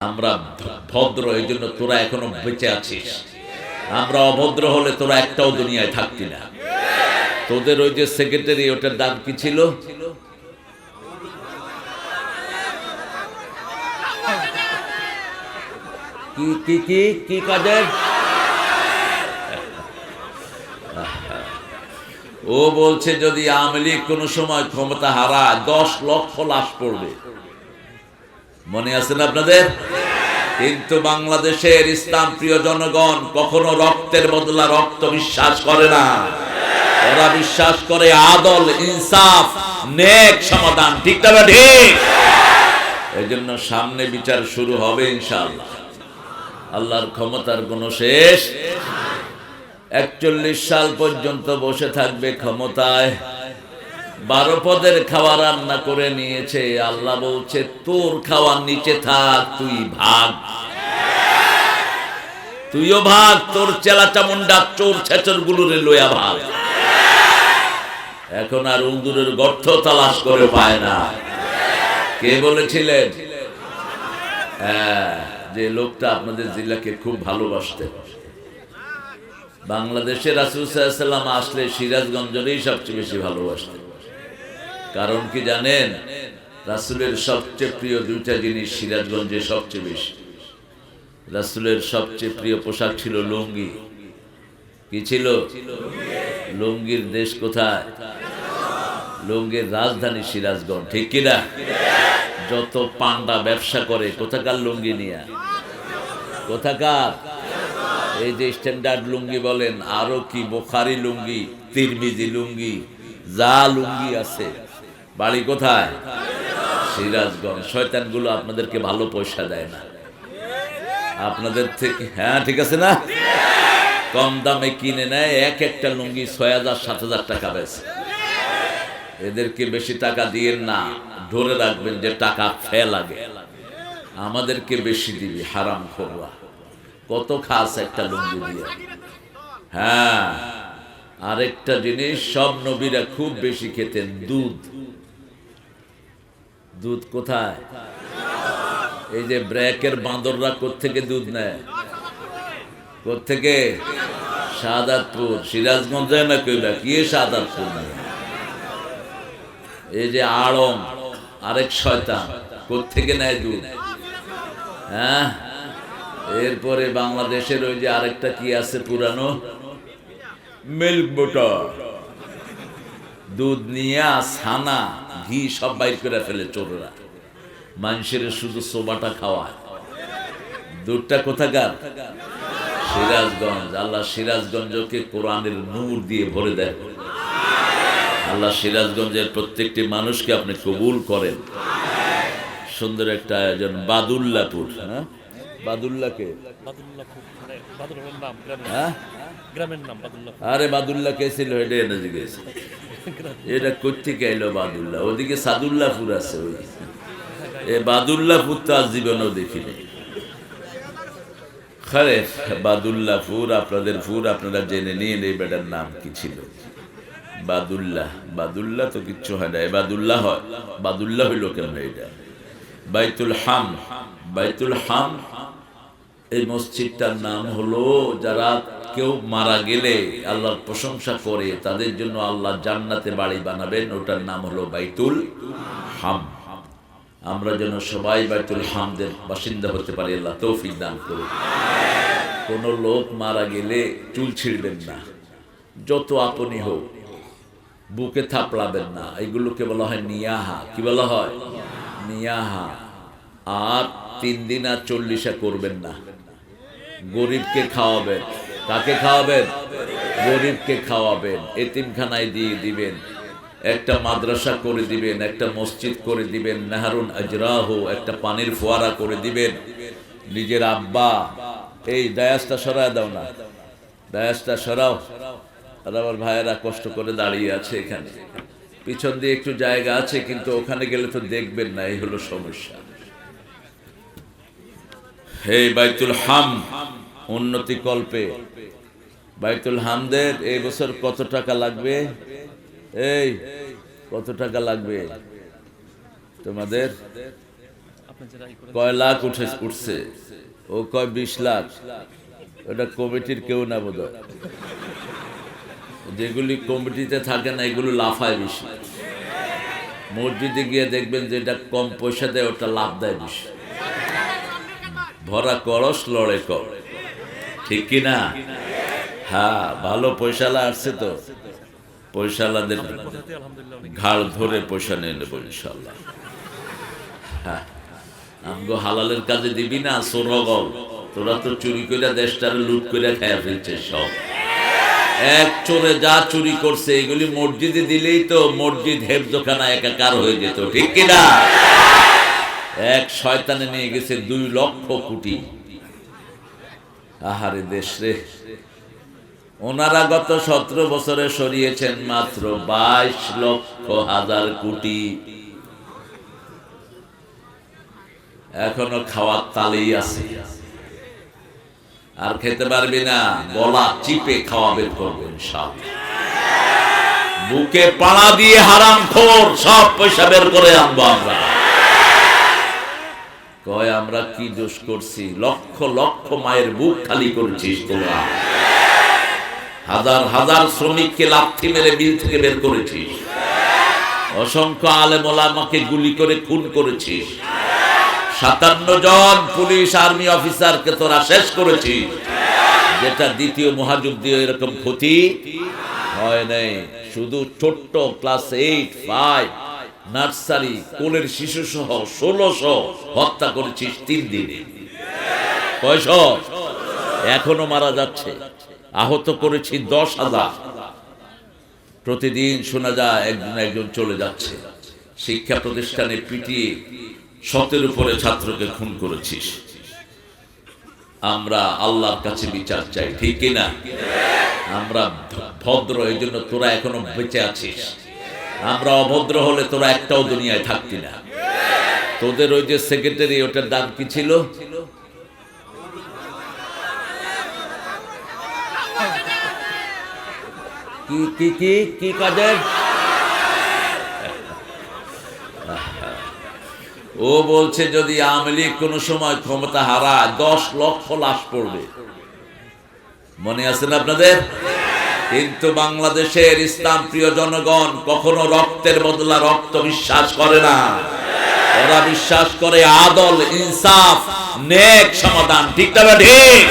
আমরা ভদ্র এই জন্য তোরা এখনও বেঁচে আছিস। আমরা অভদ্র হলে তোরা একটাও দুনিয়ায় থাকতি না। তোদের ওই যে সেক্রেটারি ওটার দাম কি ছিল? ও বলছে, যদি আওয়ামী লীগ কোনো সময় ক্ষমতা হারায়, দশ লক্ষ লাশ পড়বে। মনে আছে না আপনাদের? কিন্তু বাংলাদেশের ইসলাম প্রিয় জনগণ কখনো রক্তের বদলা রক্ত বিশ্বাস করে না। ওরা বিশ্বাস করে আদল, ইনসাফ, নেক সমাধান। ঠিক তবে ঠিক? এই জন্য সামনে বিচার শুরু হবে ইনশাআল্লাহ। আল্লাহর ক্ষমতার কোনো শেষ একচল্লিশ সাল পর্যন্ত বসে থাকবে ক্ষমতায়। বারো পদের খাওয়া রান্না করে নিয়েছে। আল্লাহ বলছে তোর খাওয়ার নিচে থাক তুই ভাগ। তুইও ভাগ তোর চেলা চামুন্ডা চোর ছেচর গুলোরে লইয়া ভাগ। এখন আর উন্দুরের গর্ত তালাশ করে পায় না। কে বলেছিলেন? হ্যাঁ, যে লোকটা আপনাদের জেলাকে খুব ভালোবাসতেন বাংলাদেশের রাসুল সাল্লাম আসলে সিরাজগঞ্জেরই সবচেয়ে বেশি ভালোবাসতেন। কারণ কি জানেন? রাসুলের সবচেয়ে প্রিয় দুইটা জিনিস সিরাজগঞ্জে সবচেয়ে বেশি। রাসুলের সবচেয়ে প্রিয় পোশাক ছিল লুঙ্গি। কি ছিল? লুঙ্গির দেশ কোথায়? লুঙ্গির রাজধানী সিরাজগঞ্জ, ঠিক কিনা যত পান্ডা ব্যবসা করে, কোথাকার লুঙ্গি নিয়ে? কোথাকার? এই যে স্ট্যান্ডার্ড লুঙ্গি বলেন, আরও কি বোখারি লুঙ্গি, তিরমিজি লুঙ্গি, যা লুঙ্গি আছে। বাড়ি কোথায়? সিরাজগঞ্জ। শয়তানগুলো আপনাদেরকে ভালো পয়সা দেয় না। আপনাদের থেকে হ্যাঁ ঠিক আছে না? কম দামে কিনে নেয়, এক একটা লুঙ্গি ছয় হাজার, সাত হাজার টাকা বেছে এদেরকে বেশি টাকা দিয়েন না, ধরে রাখবেন যে টাকা ফে লাগে। আমাদেরকে বেশি দিবি, হারাম খোয়া কত খাস একটা লুঙ্গি দিয়ে। হ্যাঁ আরেকটা জিনিস, সব নবীরা খুব বেশি খেতেন দুধ। দুধ কোথায়? এই যে ব্র্যাকের বাঁদররা কোত্থেকে দুধ নেয়? কোত্থেকে? শাহাদাতপুর। সিরাজগঞ্জে না কইলা কি শাহাদাতপুর এই যে আড়ং, আরেক শয়তান, কোত্থেকে নেয় দুধ? হ্যাঁ? এরপরে বাংলাদেশের ওই যে আরেকটা কি আছে পুরানো? মিল্ক বুটার দুধ নিয়ে ছানা ঘি সব বাইর করে ফেলে চোররা। মানুষের শুধু সোবাটা খাওয়ায়। দুধটা কোথাকার? সিরাজগঞ্জ। আল্লাহ সিরাজগঞ্জকে কোরআনের নূর দিয়ে ভরে দেয় আল্লাহ সিরাজগঞ্জের প্রত্যেকটি মানুষকে আপনি কবুল করেন। সুন্দর একটা আয়োজন বাদুল্লাপুর হ্যাঁ? বাদুল্লাকে? মানে হ্যাঁ? আরে বাদুল্লাহ কে ছিল? এটা এনে জিজ্ঞেস। এটা কোথেকে এলো বাদুল্লাহ। ওদিকে সাদুল্লাহপুর আছে ওই। এ বাদুল্লাহপুর তো আজ জীবনেও দেখিনি খারে, বাদুল্লাহপুর, আপনাদের ফুর আপনারা জেনে নিন এই বেটার নাম কি ছিল। বাদুল্লাহ বাদুল্লাহ তো কিচ্ছু হয় না। এ বাদুল্লাহ হয়। বাদুল্লাহ হইল কেন এটা? বাইতুল হাম। বাইতুল হাম, এই মসজিদটার নাম হলো যারা কেউ মারা গেলে আল্লাহর প্রশংসা করে, তাদের জন্য আল্লাহ জান্নাতে বাড়ি বানাবেন, ওটার নাম হলো বাইতুল হাম। আমরা যেন সবাই বাইতুল হামদের বাসিন্দা হতে পারি, আল্লাহ তৌফিক দান করুন কোন লোক মারা গেলে চুল ছিঁড়বেন না, যত আপনি হোক, বুকে থাপড়াবেন না। এগুলোকে বলা হয় নিয়াহা। কি বলা হয়? নিয়াহা। আর তিন দিন আর চল্লিশা করবেন না। গরিবকে খাওয়াবেন। কাকে খাওয়াবেন? গরিবকে খাওয়াবেন। এতিমখানায় দিয়ে দিবেন। একটা মাদ্রাসা করে দিবেন, একটা মসজিদ করে দিবেন, নাহারুন আজরাহ, একটা পানির ফোয়ারা করে দিবেন। নিজের আব্বা, এই দায়াসটা সরায় দাও না। দায়াসটা সরাও। আর আমার ভাইয়েরা কষ্ট করে দাঁড়িয়ে আছে এখানে। পিছন দিয়ে একটু জায়গা আছে, কিন্তু ওখানে গেলে তো দেখবেন না, এই হলো সমস্যা। হে বাইতুল হাম উন্নতি কল্পে। বাইতুল হামদের এই বছর কত টাকা লাগবে? এই, কত টাকা লাগবে? তোমাদের কয় লাখ উঠে উঠছে? ও কয় বিশ লাখ। ওটা কমিটির কেউ না বোধ। যেগুলি কমিটিতে থাকে না, এগুলো লাফায় বেশি। মসজিদে গিয়ে দেখবেন যে এটা কম পয়সা দেয়, ওটা লাভ দেয় বেশি। ভরা করস, লড়ে কর। ঠিক কি না হ্যাঁ ভালো পয়সালা আসছে তো। পয়সালাদের ঘাড় ধরে পয়সা নিয়ে নেব ইনশাল্লাহ হ্যাঁ আমগো হালালের কাজে দিবি না, সোরগল। তোরা তো চুরি করে দেশটারে লুট করে খাইয়া ফেলছে সব। এক চোরে যা চুরি করছে, এগুলি মসজিদে দিলেই তো মসজিদ হেফজোখানা একাকার হয়ে যেত, ঠিক কিনা? এক শয়তানে নিয়ে গেছে দুই লক্ষ কোটি। আহারে দেশ রে। ওনারা গত সতেরো বছরে সরিয়েছেন মাত্র বাইশ লক্ষ হাজার কোটি। এখনও খাওয়ার তালেই আছে। আর খেতে পারবি না, গলা চিপে খাওয়া বের করব ইনশাআল্লাহ। বুকে পাড়া দিয়ে হারাম খোর, সব পয়সা বের করে আনব আমরা। কয়, আমরা কি দোষ করছি? লক্ষ লক্ষ মায়ের বুক খালি করেছিস তোরা। হাজার হাজার শ্রমিককে লাথি মেরে বিল থেকে বের করেছিস। অসংখ্য আলেম ওলামাকে গুলি করে খুন করেছিস। সাতান্ন জন পুলিশ, আর্মি অফিসারকে তোরা শেষ করেছিস। যেটা দ্বিতীয় মহাযুদ্ধে এরকম ক্ষতি হয় নাই। শুধু ছোট্ট ক্লাস এইট, ফাইভ নার্সারি, কোলের শিশু সহ ষোলোশো হত্যা করেছিস তিন দিনে। কয়শ? এখনও মারা যাচ্ছে। আহত করেছি দশ হাজার। প্রতিদিন শোনা যায় একজন একজন চলে যাচ্ছে। শিক্ষা প্রতিষ্ঠানে পিটিয়ে শতের উপরে ছাত্রকে খুন করেছিস। আমরা আল্লাহর কাছে বিচার চাই, ঠিক কিনা? আমরা ভদ্র, এই জন্য তোরা এখনও বেঁচে আছিস। আমরা অভদ্র হলে তোরা একটাও দুনিয়ায় থাকতি না। তোদের ওই যে সেক্রেটারি ওটার দাম কি ছিল? কি কি ও বলছে, যদি আওয়ামী লীগ কোনো সময় ক্ষমতা হারায়, দশ লক্ষ লাশ পড়বে। মনে আছেন আপনাদের? কিন্তু বাংলাদেশের ইসলাম প্রিয় জনগণ কখনো রক্তের বদলা রক্ত বিশ্বাস করে না। ওরা বিশ্বাস করে আদল, ইনসাফ, নেক সমাধান। ঠিক তবে ঠিক।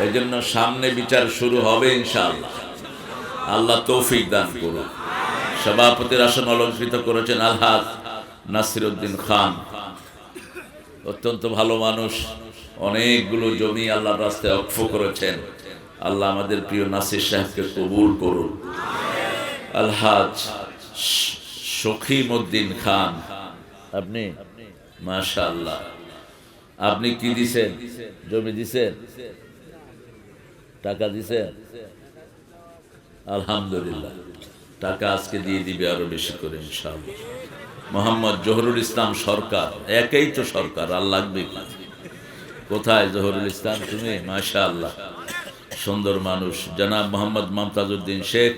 এই জন্য সামনে বিচার শুরু হবে ইনশাআল্লাহ। আল্লাহ তৌফিক দান করুন সভাপতির আসন অলঙ্কৃত করেছেন আলহাজ নাসির উদ্দিন খান। অত্যন্ত ভালো মানুষ। অনেকগুলো জমি আল্লাহর রাস্তায় অক্ষ করেছেন। আল্লাহ আমাদের প্রিয় নাসির সাহেবকে কবুল করুন। আলহাজ শখীম উদ্দিন খান। আপনি? মাশা আল্লাহ আপনি কি দিছেন? জমি দিছেন? টাকা দিছেন? আলহামদুলিল্লাহ। টাকা আজকে দিয়ে দিবে আরও বেশি করে ইনশাআল্লাহ। মোহাম্মদ জহরুল ইসলাম সরকার একেই তো সরকার আর লাগবে কোথায় জহরুল ইসলাম? তুমি? মাশা আল্লাহ সুন্দর মানুষ। জনাব মোহাম্মদ মমতাজউদ্দিন শেখ,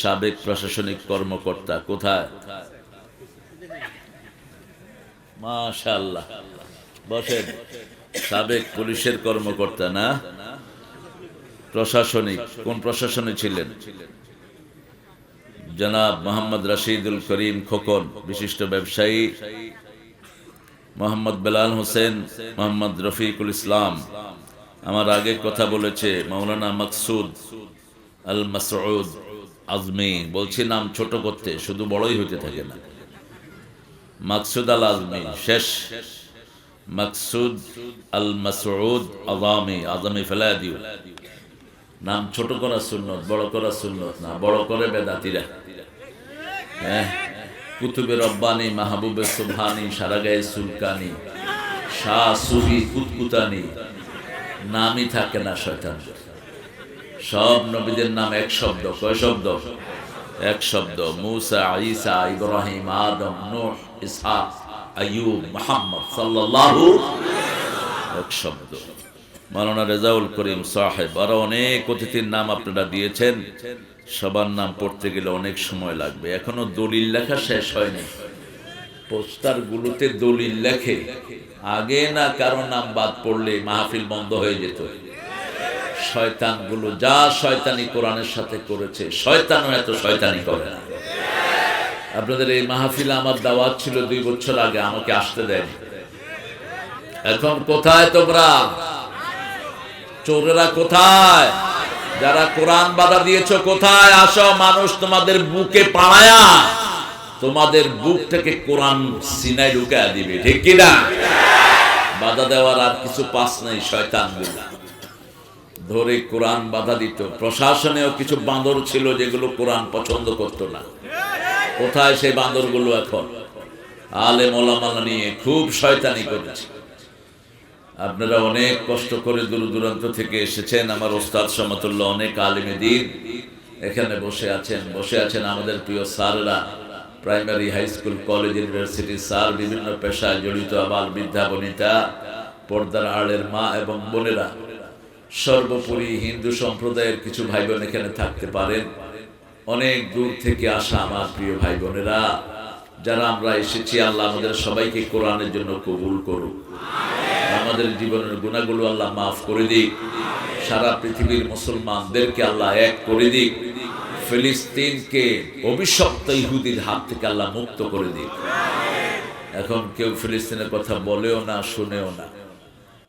সাবেক প্রশাসনিক কর্মকর্তা, কোথায়? সাবেক পুলিশের কর্মকর্তা না? প্রশাসনিক। কোন প্রশাসনে ছিলেন? জনাব মোহাম্মদ রশিদুল করিম খোকন, বিশিষ্ট ব্যবসায়ী। মোহাম্মদ বেলাল হোসেন, মোহাম্মদ রফিকুল ইসলাম। আমার আগে কথা বলেছে মৌলানা মকসুদ আল মাসউদ আজমি। বলছি, নাম ছোট করতে, শুধু বড়ই হইতে থাকে না। মাকসুদ আল আজমি শেষ। মাকসুদ আল মাসউদ আজামি আজামি ফেলা দিও নাম ছোট করা সুন্নত, বড় করা সুন্নত না, বড় করে বেদাতিরা। হ্যাঁ কুতুবে রব্বানি, মাহবুবে সুবহানি, সারাগায়ে সুলকানি, শাহ সুফি কুতকুতানি নামই থাকে না শয়তান। সব নবীদের নাম এক শব্দ। কয় শব্দ? এক শব্দ। মুসা, ঈসা, ইব্রাহিম, আদম, নূহ, ইসহাক, আইয়ুব, মুহাম্মদ সাল্লাল্লাহু এক শব্দ। মাওলানা রেজাউল করিম সাহেব আরও অনেক অতিথির নাম আপনারা দিয়েছেন। সবার নাম পড়তে গেলে অনেক সময় লাগবে। এখনও দলিল লেখা শেষ হয়নি। পোস্টারগুলোতে দলিল লেখে। আগে না কারও নাম বাদ পড়লে মাহফিল বন্ধ হয়ে যেত। শয়তানগুলো যা শয়তানি কোরআনের সাথে করেছে, শয়তানও এত শয়তানি করে না। আপনাদের এই মাহফিলে আমার দাওয়াত ছিল দুই বছর আগে, আমাকে আসতে দেয়নি। এখন কোথায় তোমরা? চোরেরা কোথায়? যারা কোরআন বাধা দিয়েছ কোথায়? আসো, মানুষ তোমাদের বুকে পাড়ায়া। তোমাদের বুক থেকে কোরআন সিনাই ঢুকায় দিবে, ঠিক কিনা? বাধা দেওয়ার আর কিছু পাস নেই, শয়তান ধরে কোরআন বাধা দিত। প্রশাসনেও কিছু বাঁদর ছিল যেগুলো কোরআন পছন্দ করতো না। কোথায় সেই বাঁদরগুলো এখন? আলে মোলামালা নিয়ে খুব শয়তানি করেছে। আপনারা অনেক কষ্ট করে দূর দূরান্ত থেকে এসেছেন। আমার ওস্তাদ সমতুল্লাহ অনেক আলিমে দিন এখানে বসে আছেন। বসে আছেন আমাদের প্রিয় স্যাররা। Primary high school, college, university, sir, বিভিন্ন পেশায় জড়িত আবার বৃদ্ধা বনিতা, পর্দার আড়ের মা এবং বোনেরা। সর্বোপরি হিন্দু সম্প্রদায়ের কিছু ভাই বোন এখানে থাকতে পারেন। অনেক দূর থেকে আসা আমার প্রিয় ভাই বোনেরা যারা আমরা এসেছি, আল্লাহ আমাদের সবাইকে কোরআনের জন্য কবুল করুক। আমাদের জীবনের গুণাগুলো আল্লাহ মাফ করে দিক। সারা পৃথিবীর মুসলমানদেরকে আল্লাহ এক করে দিক। ফিলিস্তিনকে অভিশপ্ত ইহুদির হাত থেকে আল্লাহ মুক্ত করে দিক। এখন কেউ ফিলিস্তিনের কথা বলেও না, শুনেও না।